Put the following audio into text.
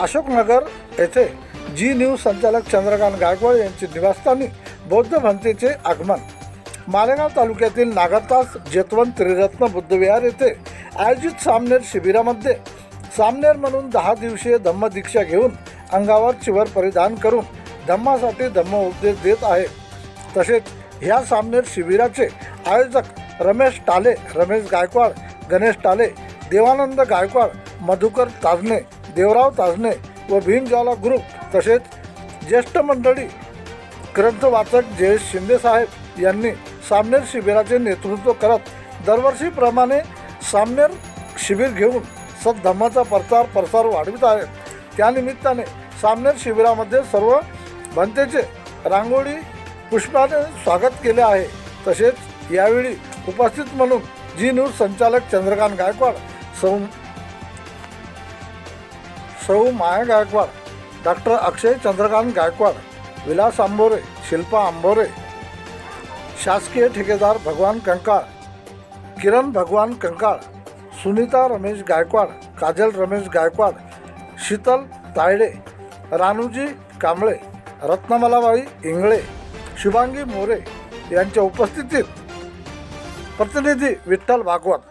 अशोकनगर येथे जी न्यूज संचालक चंद्रकांत गायकवाड यांचे निवासस्थानी बौद्ध भंतेचे आगमन. मालेगाव तालुक्यातील नागरतास जेतवन त्रिरत्न बुद्धविहार येथे आयोजित सामनेर शिबिरामध्ये सामनेर म्हणून दहा दिवसीय धम्मदीक्षा घेऊन अंगावर चिवर परिधान करून धम्मासाठी धम्म उपदेश देत आहे. तसेच ह्या सामनेर शिबिराचे आयोजक रमेश टाले रमेश गायकवाड गणेश टाले देवानंद गायकवाड मधुकर ताजने देवराव ताजने व भीमज्वाला ग्रुप तसेच ज्येष्ठ मंडळी ग्रंथवाचक जयेश शिंदेसाहेब यांनी सामनेर शिबिराचे नेतृत्व करत दरवर्षीप्रमाणे सामनेर शिबिर घेऊन सद्धम्माचा प्रचार प्रसार वाढवित आहेत त्यानिमित्ताने सामनेर शिबिरामध्ये सर्व भंतेचे रांगोळी पुष्पाने स्वागत केले आहे. तसेच यावेळी उपस्थित म्हणून जी न्यूज संचालक चंद्रकांत गायकवाड सौ सौ माया गायकवाड डॉक्टर अक्षय चंद्रकांत गायकवाड विलास आंबोरे शिल्पा आंबोरे शासकीय ठेकेदार भगवान कंकाळ किरण भगवान कंकाळ सुनीता रमेश गायकवाड काजल रमेश गायकवाड शीतल तायडे रानूजी कांबळे रत्नमलाबाई इंगळे शुभांगी मोरे यांच्या उपस्थितीत प्रतिनिधी विठ्ठल भागवत.